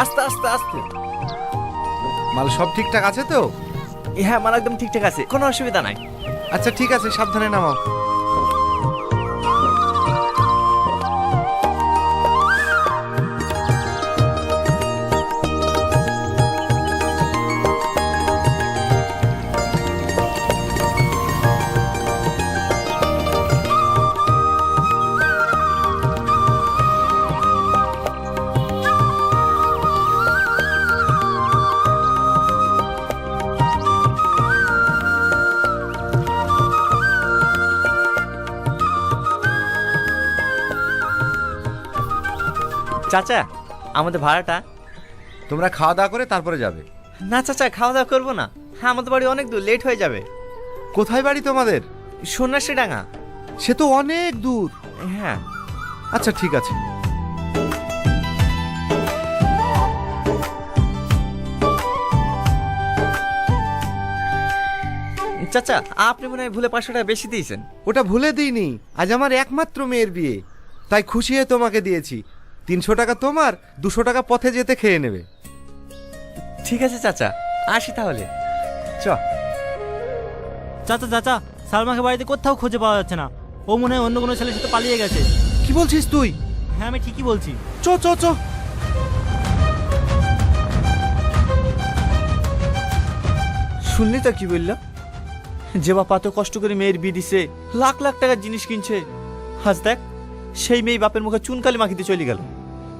আস্তে আস্তে আস্তে। মাল সব ঠিকঠাক আছে তো? হ্যাঁ মাল একদম ঠিকঠাক আছে। কোনো অসুবিধা নাই। আচ্ছা ঠিক আছে সাবধানে নামাও। চাচা আমাদের ভাড়াটা। তোমরা খাওয়া দাওয়া করে তারপরে যাবে। না চাচা খাওয়া দাওয়া করব না। হ্যাঁ আমাদের বাড়ি অনেক দূর লেট হয়ে যাবে। কোথায় বাড়ি তোমাদের? সন্ন্যাসী ডাঙা সে তো অনেক দূর। হ্যাঁ। আচ্ছা ঠিক আছে। চাচা আপনি মনে হয় ভুলে পাঁচশো টাকা বেশি দিয়েছেন। ওটা ভুলে দিইনি। আজ আমার একমাত্র মেয়ের বিয়ে। তাই খুশি হয়ে তোমাকে দিয়েছি। তিনশো টাকা তোমার দুশো টাকা পথে যেতে খেয়ে নেবে। ঠিক আছে চাচা। আসি তাহলে। চ। চাচা চাচা সালমাকে বাড়িতে কোথাও খুঁজে পাওয়া যাচ্ছে না। ও মনে হয় অন্য কোনো ছেলের সাথে পালিয়ে গেছে। কি বলছিস তুই? হ্যাঁ আমি ঠিকই বলছি। চ চ চ। শুনলি তো কি বলল? যে বাপ এত কষ্ট করে মেয়ের বিয়ে দিছে লাখ লাখ টাকার জিনিস কিনছে। আজ দেখ সেই মেয়ে বাপের মুখে চুনকালি মাখিতে চলে গেল।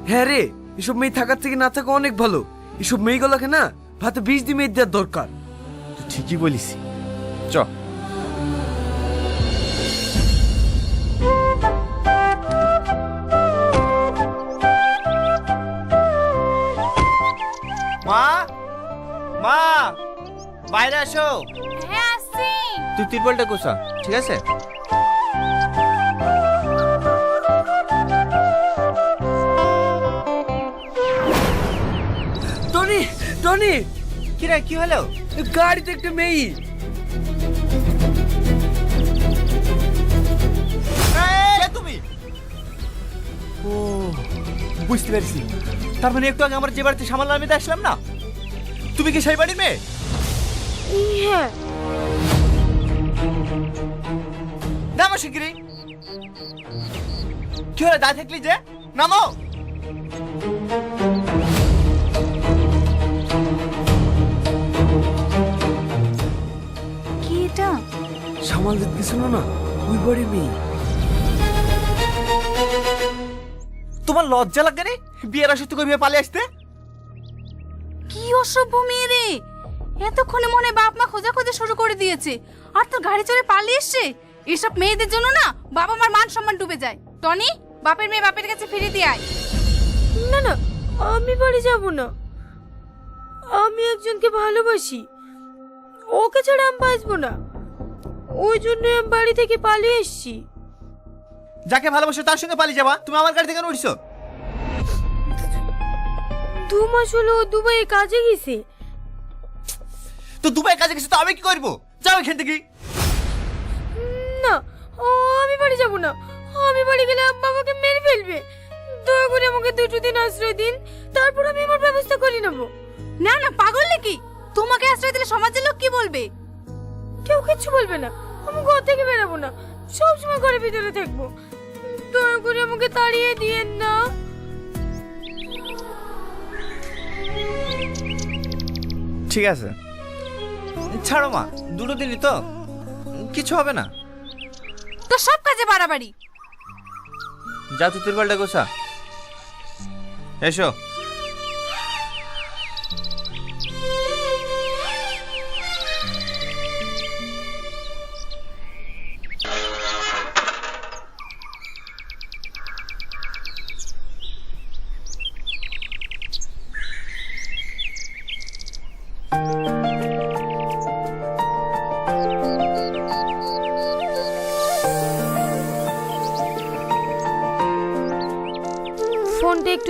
হ্যাঁ রে এসব মেয়ে থাকার থেকে না থাকা অনেক ভালো। এসব মেয়েগুলোকে না ভাতে বিষ দিয়ে মেয়ে দেওয়ার দরকার। তুই ঠিকই বলিস। চ। মা মা বাইরে আসো হ্যাঁ আসছি। তুই তিরপলটা কোসা ঠিক আছে? টনি কি রে কি হলো? গাড়িতে একটা মেয়ে। তুমি? ও বুঝতে পেরেছি। তার মানে একটু আগে আমরা যে বাড়িতে সামাল নামিতে আসলাম না? তুমি কি সেই বাড়ির মেয়ে? হ্যাঁ। নামো শিগগিরি কি হলো দায় থাকলি যে? নামো। সামাল দিতে গেছিল না ওই বাড়ির মেয়ে। তোমার লজ্জা লাগে রে? বিয়ের আসতে করে বিয়ে পালিয়ে আসতে? কি অসভ্য মেয়ে রে? এতক্ষণে মনে বাপ মা খোঁজাখুঁজি শুরু করে দিয়েছে। আর তোর গাড়ি চড়ে পালিয়ে এসছে? এসব মেয়েদের জন্য না বাবা মার মান সম্মান ডুবে যায়। টনি বাপের মেয়ে বাপের কাছে ফিরে দিয়ে আয়। না না আমি বাড়ি যাব না। আমি একজনকে ভালোবাসি। ওকে ছাড়া আমি বাঁচবো না। ওই জন্য আমি বাড়ি থেকে পালিয়ে এসেছি। যাকে ভালোবাসো তার সঙ্গে পালিয়ে যাবা। তুমি আমার গাড়ি থেকে কেন উঠছো দু মাস হলো ও দুবাইয়ে কাজে গেছে। তো দুবাই কাজে গেছে তো আমি কি করব? যাও এখান থেকে। না ও আমি বাড়ি যাব না। আমি বাড়ি গেলে আব্বা আমাকে মেরে ফেলবে। দয়া করে আমাকে দুটো দিন আশ্রয় দিন তারপর আমি আমার ব্যবস্থা করে নেব। না না পাগল নাকি? তোমাকে আশ্রয় দিলে সমাজের লোক কি বলবে? কেউ কিচ্ছু বলবে না। আমি ঘর থেকে বেরাবো না। সব সময় ঘরের ভিতরে থাকব। দয়া করে আমাকে তাড়িয়ে দিয়েন না। ঠিক আছে। ছাড়ো মা দুটো দিনই তো। কিছু হবে না। তো সব কাজে বাড়াবাড়ি। যা তুই তিরপালটা গোসা এসো।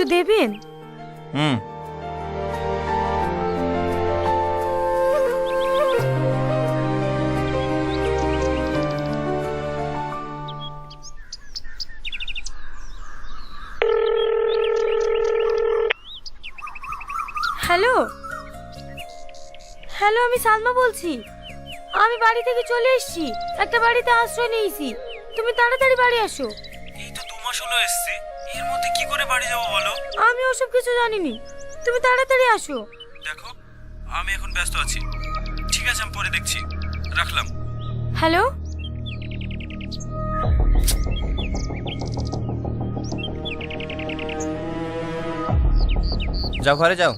একটু দেবেন? হুম। হ্যালো? হ্যালো আমি সালমা বলছি। আমি বাড়ি থেকে চলে এসেছি। একটা বাড়িতে আশ্রয় নিয়েছি। তুমি তাড়াতাড়ি বাড়ি আসো। এই তো দু মাস হলো এসছি। মধ্যে কি করে বাড়ি যাব বলো? আমি ওসব কিছু জানিনি। তুমি তাড়াতাড়ি আসো। দেখো আমি এখন ব্যস্ত আছি। ঠিক আছে আমি পরে দেখছি। রাখলাম। হ্যালো? যাও ঘরে যাও।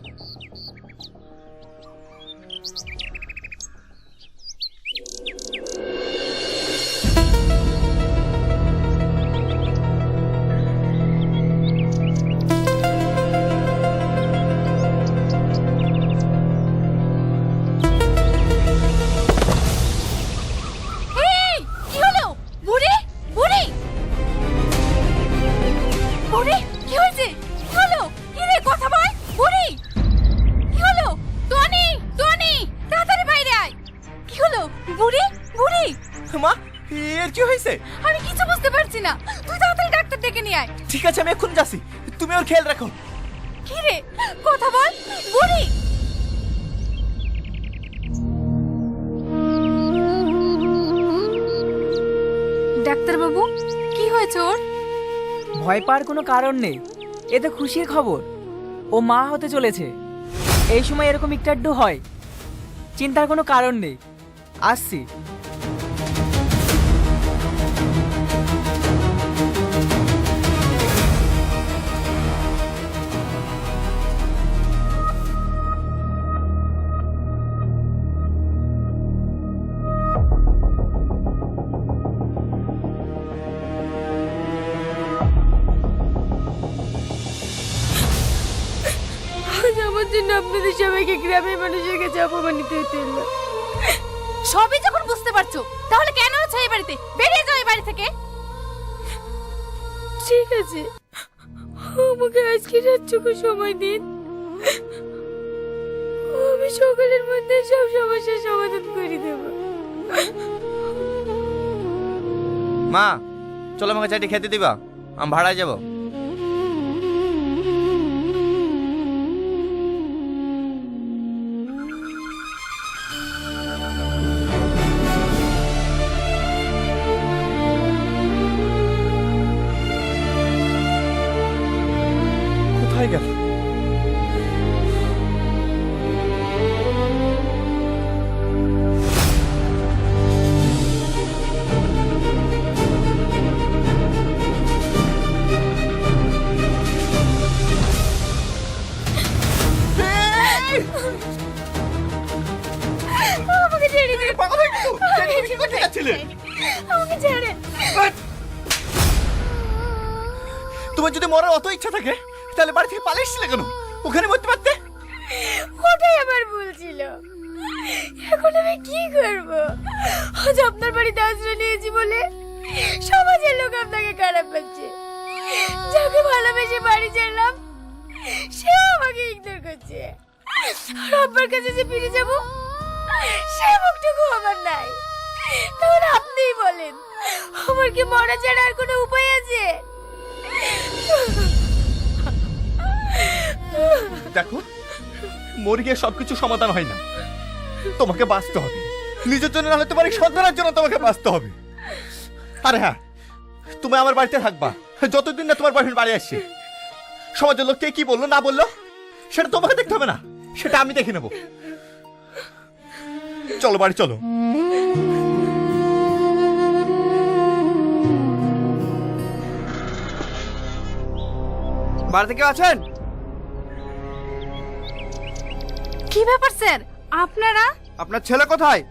ভয় পাওয়ার কোনো কারণ নেই। এ তো খুশির খবর। ও মা হতে চলেছে। এই সময় এরকম একটু হয়। চিন্তার কোনো কারণ নেই। আসছি। সবাইকে গ্রামের মানুষের কাছে অপমানিত হতে হলো? সবই যখন বুঝতে পারছ তাহলে কেন আছো এই বাড়িতে? বেরিয়ে যাও এই বাড়ি থেকে। ঠিক আছে। আমাকে আজকে রাতটুকু সময় দিন। আমি সকালের মধ্যে সব সমস্যার সমাধান করে দেব। মা চলো আমাকে চাটি খেতে দিবা। আমি ভাড়ায় যাব। তোমার যদি মরার অত ইচ্ছা থাকে, তাহলে বাড়ি থেকে পালিয়ে এসেছিলে কেন? ওখানে মরতে পারতে? ওটাই আমার ভুল ছিল। এখন আমি কি করব? আজ আপনার বাড়িতে আশ্রয় নিয়েছি বলে সমাজের লোক আপনাকে খারাপ পাচ্ছে যাকে ভালোবেসে বাড়ি ছাড়লাম, সেও আমাকে ইগনোর করছে। আর আপনার কাছে যে ফিরে যাব, সে মুখটুকু আমার নাই। তাহলে আপনিই বলেন, আমার কি মরা ছাড়া আর কোনো উপায় আছে? দেখো, মরে সবকিছু সমাধান হয় না। তোমাকে বাঁচতে হবে। নিজের জন্য না হলে তোমার সন্তানের জন্য তোমাকে বাঁচতে হবে। আরে হ্যাঁ তুমি আমার বাড়িতে থাকবা। যতদিন না তোমার বয়ফ্রেন্ড বাড়ি আসছে, সমাজের লোক কে কি বলল, না বলল, সেটা তোমাকে দেখতে হবে না। সেটা আমি দেখে নেব। চলো বাড়ি, চলো। বাড়িতে কেউ আছেন? কি ব্যাপার স্যার? আপনারা? আপনার ছেলে কোথায়?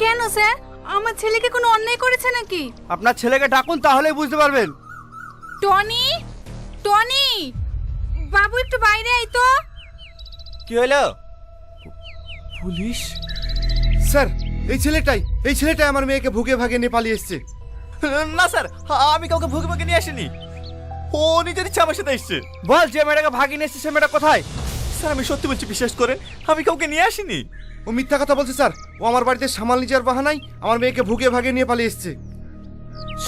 কেন স্যার? আমার ছেলেকে কোনো অন্যায় করেছে নাকি? আপনার ছেলেকে ডাকুন তাহলেই বুঝতে পারবেন। টনি? টনি? বাবু একটু বাইরে আয় তো। কি হলো পুলিশ? স্যার এই ছেলেটাই এই সেলেটাই আমার মেয়েকে ভুগে ভাগে নিয়ে পালিয়ে এসছে। না স্যার আমি কাউকে ভুগে ভুগে নিয়ে আসিনি। ও নিজের ইচ্ছা আমার সাথে এসছে। বল যে মেয়েটাকে ভাগিয়ে নিয়ে এসছে সে মেয়েটা কোথায়? স্যার আমি সত্যি বলছি বিশ্বাস করেন আমি কাউকে নিয়ে আসিনি। ও মিথ্যা কথা বলছে স্যার। ও আমার বাড়িতে সামাল নিজের বাহানাই আমার মেয়েকে ভুগে ভাগে নিয়ে পালিয়ে এসছে।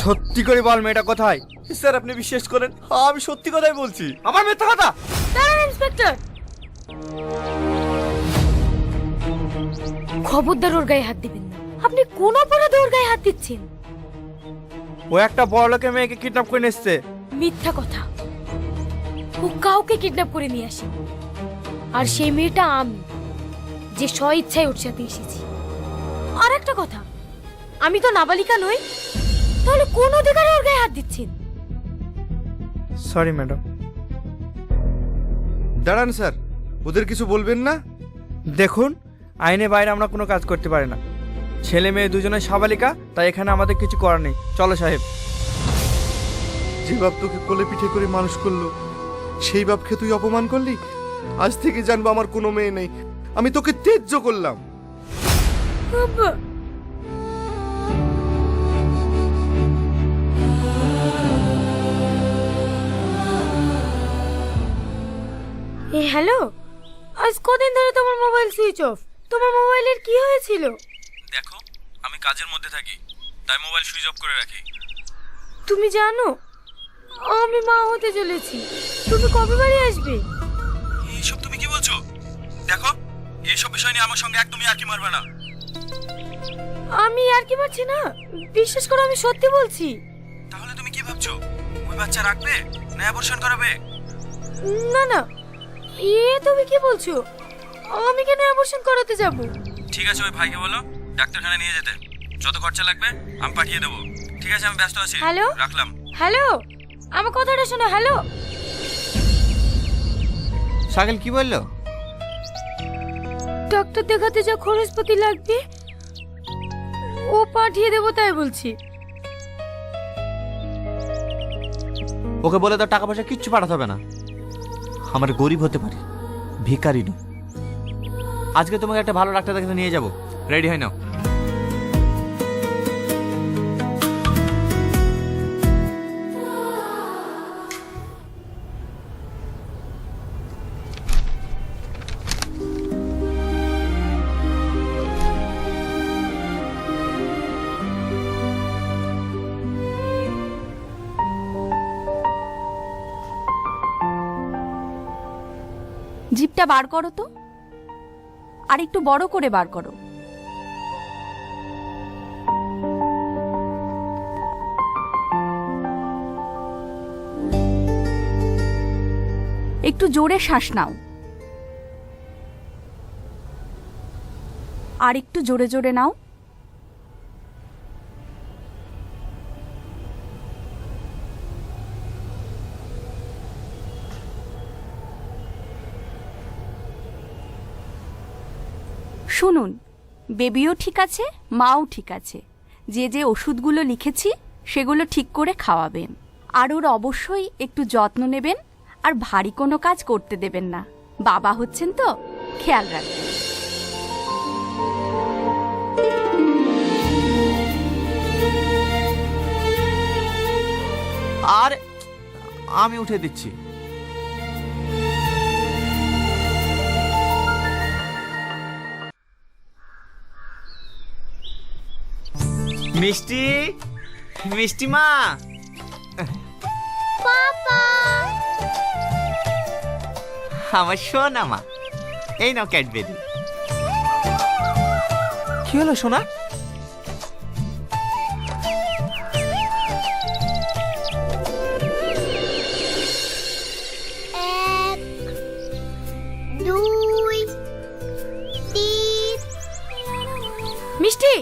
সত্যি করে বল মেয়েটা কোথায়? স্যার আপনি বিশ্বাস করেন আমি সত্যি কথাই বলছি। আমার মিথ্যা কথা? দাঁড়ান ইন্সপেক্টর। খবরদার ওর গায়ে হাত দিবেন না। আপনি কোন অপরাধে ওর গায়ে হাত দিচ্ছেন? ও একটা বড় লোকের মেয়েকে কিডন্যাপ করে নিচ্ছে মিথ্যা কথা। ও কাউকে কিডন্যাপ করে নিয়ে আসে। আর সেই মেয়েটা আমি যে স্ব ইচ্ছায় ওর সাথে এসেছি। আর একটা কথা আমি তো নাবালিকা নই তাহলে কোন অধিকারে ওর গায়ে হাত দিচ্ছেন? সরি ম্যাডাম দাঁড়ান স্যার। ওদের কিছু বলবেন না? দেখুন আইনের বাইরে আমরা কোনো কাজ করতে পারি না। ছেলে মেয়ে দুজনে সাবালিকা তাই এখানে আমাদের কিছু করার নেই। চলো সাহেব। যে বাপ তোকে কোলে পিঠে করে মানুষ করল সেই বাপকে তুই অপমান করলি? আজ থেকে জানব আমার কোনো মেয়ে নেই। আমি তোকে তেজ্য করলাম। বাবা। এ হ্যালো? আজ কদিন ধরে তোমার মোবাইল সুইচ অফ। তোমার মোবাইলের কি হয়েছিল? দেখো আমি কাজের মধ্যে থাকি তাই মোবাইল সুইচ অফ করে রাখি। তুমি জানো আমি মা হতে চলেছি। তুমি কবে বাড়ি আসবে? এইসব তুমি কি বলছো? দেখো এইসব বিষয় নিয়ে আমার সঙ্গে একদমই আর কি মারবে না। আমি আর কি পারছি না? বিশ্বাস করো আমি সত্যি বলছি। তাহলে তুমি কি ভাবছ? ওই বাচ্চা রাখবে না অ্যাবর্শন করাবে? না না। এ তুমি কি বলছো? আমি কেন অ্যাবর্শন করাতে যাব? ঠিক আছে ওই ভাইকে বলো ডাক্তারখানা নিয়ে যেতে। যত খরচা লাগবে আমি পাঠিয়ে দেবো। ঠিক আছে আমি ব্যস্ত আছি। হ্যালো? রাখলাম। হ্যালো? আমার কথাটা শোনো হ্যালো? সাগল কি বলল? ডাক্তার দেখাতে যা খরচপাতি লাগবে ও পাঠিয়ে দেবো তাই বলছি। ওকে বলে তো টাকা পয়সা কিচ্ছু পাঠাতে হবে না। আমার গরিব হতে পারে ভিকারি নয়। আজকে তোমাকে একটা ভালো ডাক্তার দেখাতে নিয়ে যাব। রেডি হয় নাও। জিপটা বার করো তো। আর একটু বড় করে বার করো। একটু জোরে শ্বাস নাও। আর একটু জোরে জোরে নাও। শুনুন, বেবিও ঠিক আছে, মাও ঠিক আছে। যে যে ওষুধগুলো লিখেছি, সেগুলো ঠিক করে খাওয়াবেন। আর ওর অবশ্যই একটু যত্ন নেবেন, আর ভারী কোনো কাজ করতে দেবেন না। বাবা হচ্ছেন তো, খেয়াল রাখবেন। আর আমি উঠে দিচ্ছি। মিষ্টি মিষ্টি মা। আমার সোনা মা। এই নাও ক্যাডবেরি। কি হলো সোনা? মিষ্টি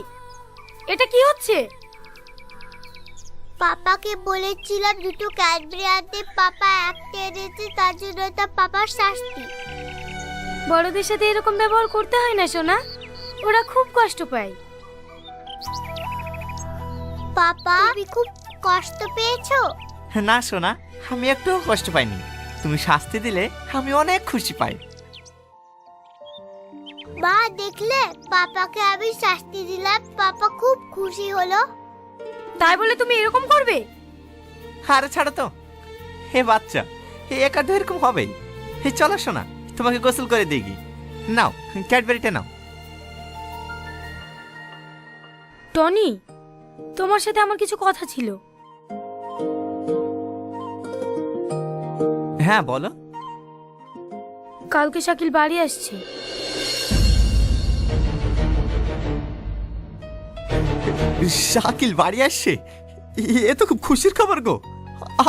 পাপাকে বলেছিলাম দুটো ক্যাডবেরি আনতে পাপা একটা এনেছে তার জন্য এটা পাপার শাস্তি। বড়দের সাথে এরকম ব্যবহার করতে হয় না সোনা। ওরা খুব কষ্ট পায়। পাপা তুমি খুব কষ্ট পেয়েছ? না সোনা আমি একটুও কষ্ট পাইনি। তুমি শাস্তি দিলে আমি অনেক খুশি পাই। মা দেখলে? পাপাকে আমি শাস্তি দিলাম। পাপা খুব খুশি হলো। তাই বলে তুমি এরকম করবে? আরে ছাড়ো তো। হে বাচ্চা হে একা তো এরকম হবেই হে চলো শোনা তোমাকে গোসল করে দিই নাও ক্যাডবেরিটা নাও। টনি তোমার সাথে আমার কিছু কথা ছিল। হ্যাঁ বলো। কালকে শাকিল বাড়ি আসছে। শাকিল বাড়ি আসছে? এ তো খুব খুশির খবর গো।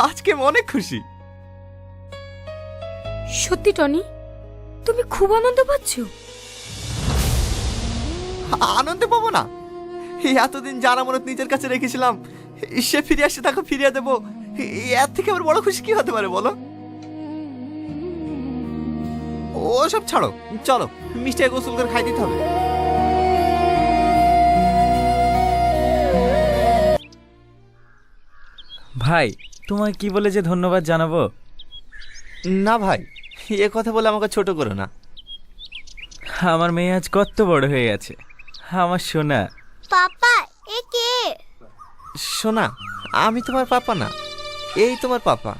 আজকে অনেক খুশি। সত্যি টনি? তুমি খুব আনন্দ পাচ্ছ? আনন্দে পাবো না। এতদিন যার আমানত নিজের কাছে রেখেছিলাম। সে ফিরে আসছে তাকে ফিরিয়ে দেবো। এর থেকে আমার বড় খুশি কি হতে পারে বলো? ও সব ছাড়ো চলো মিষ্টি গোসল করে খাই দিতে হবে। ভাই তোমায় কি বলে যে ধন্যবাদ জানাব? না ভাই এ কথা বলে আমাকে ছোট করো না। আমার মেয়ে আজ কত বড় হয়ে গেছে। আমার সোনা। পাপা এ কে? শোনা আমি তোমার পাপা না এই তোমার পাপা।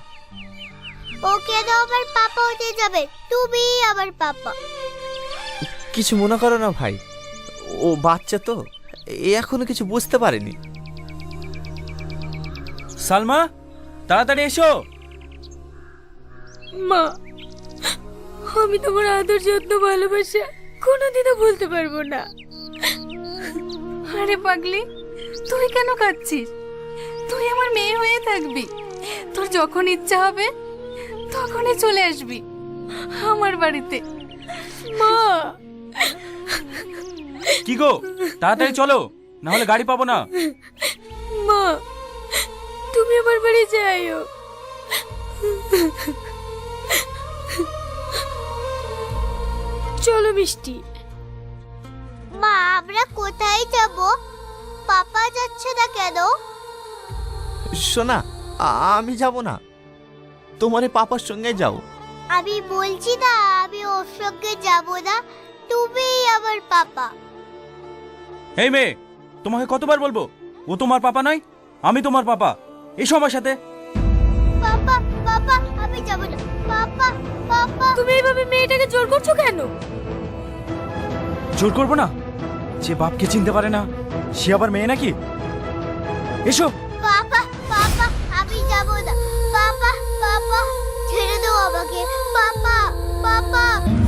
ও কেন আমার পাপা হতে যাবে তুমি আমার পাপা। কিছু মনে করো না ভাই ও বাচ্চা তো এ এখনও কিছু বুঝতে পারেনি। সালমা তাড়াতাড়ি এসো। মা আমি তোমার আদর যত্ন ভালোবাসা কোনোদিনও ভুলতে পারব না। আরে পাগলি তুই কেন কাঁদছিস? তুই আমার মেয়ে হয়ে থাকবি। তোর যখন ইচ্ছা হবে তখনই চলে আসবি আমার বাড়িতে। মা। কি গো? তাড়াতাড়ি চলো না হলে গাড়ি পাবো না। মা। তুমি আমার বাড়ি যাইও। চলো মিষ্টি। মা আমরা কোথায় যাব? পাপা যাচ্ছে না কেন? শোনা আমি যাব না। তোমার পাপার সঙ্গে যাও। আমি বলছি না আমি ওর সঙ্গে যাব না। তুমিই আমার পাপা। এই মেয়ে তোমাকে কতবার বলব? ও তোমার পাপা নয় আমি তোমার পাপা। এসো আমার সাথে। পাপা পাপা আমি যাব না। পাপা পাপা। তুমি এইভাবে মেয়েটাকে জোর করছ কেন? জোর করব না? যে বাপকে চিনতে পারে না সে আবার মেয়ে নাকি? এসো। পাপা পাপা আমি যাব না। পাপা পাপা ছেড়ে দাও আমাকে। পাপা পাপা।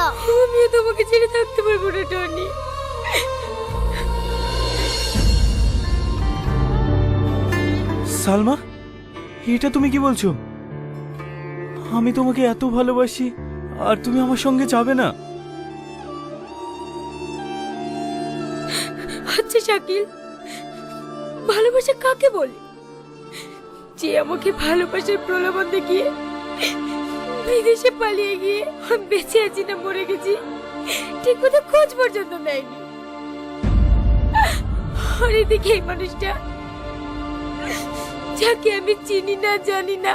না আমিও তোমাকে ছেড়ে থাকতে পারব না টনি। সালমা এটা তুমি কি বলছো? আমি তোমাকে এত ভালোবাসি আর তুমি আমার সঙ্গে যাবে না। আচ্ছা শাকিল ভালোবাসা কাকে বলে? যে আমাকে ভালোবাসার প্রলোভন দেখিয়ে বিদেশে পালিয়ে গিয়ে আমি বেঁচে আছি না, মরে গেছি। ঠিক মতো খোঁজ পর্যন্ত নেয়নি। আর এই মানুষটা, যাকে আমি চিনি না, জানি না,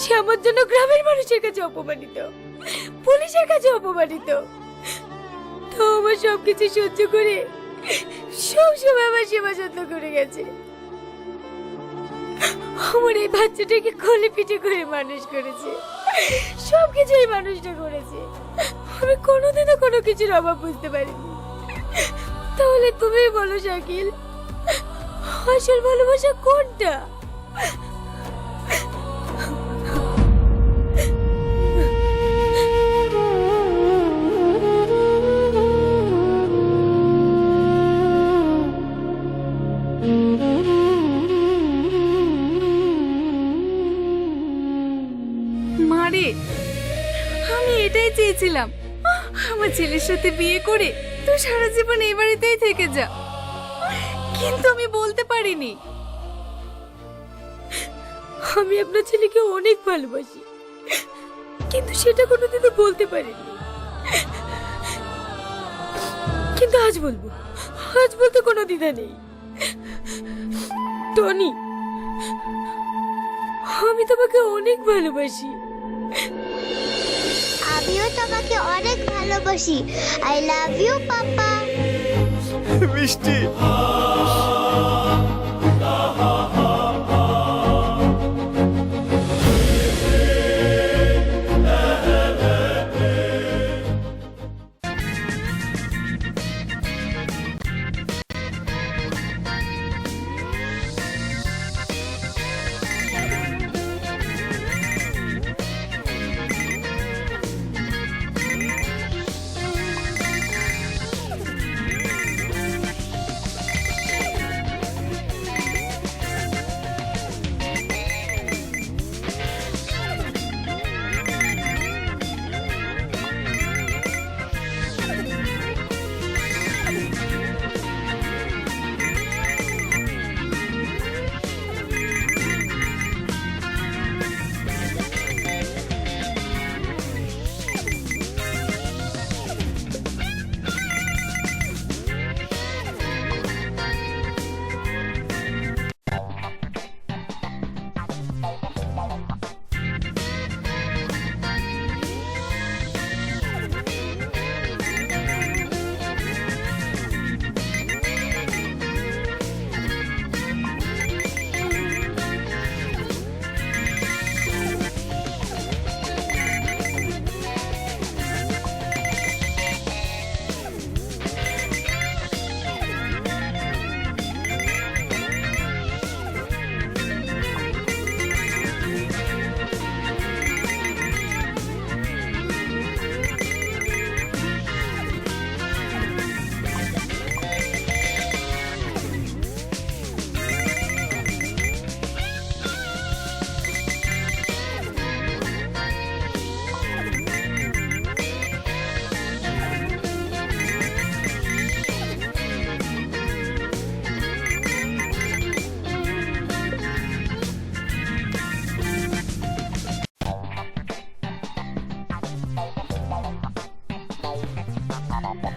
সে আমার জন্য গ্রামের মানুষের কাছে অপমানিত, পুলিশের কাছে অপমানিত। তো আমার সবকিছু সহ্য করে সব সময় আমার সেবা যত্ন করে গেছে। আমার এই বাচ্চাটাকে কোলে পিঠে করে মানুষ করেছে। সব কিছু এই মানুষটা করেছে। আমি কোনোদিনও কোনো কিছুর অভাব বুঝতে পারিনি। তাহলে তুমি বলো, শাকিল, আসল ভালোবাসা কোনটা? আমি এটাই চেয়েছিলাম। আমার ছেলের সাথে বিয়ে করে তুই সারা জীবন এই বাড়িতেই থেকে যা। কিন্তু আমি বলতে পারিনি। আমি আপনার ছেলেকে অনেক ভালোবাসি। কিন্তু সেটা কোনোদিনও বলতে পারিনি। কিন্তু আজ বলব। আজ বলতে কোনো দ্বিধা নেই। টনি, আমি তোমাকে অনেক ভালোবাসি। আমিও তোমাকে অনেক ভালোবাসি। আই লাভ ইউ পাপা মিষ্টি।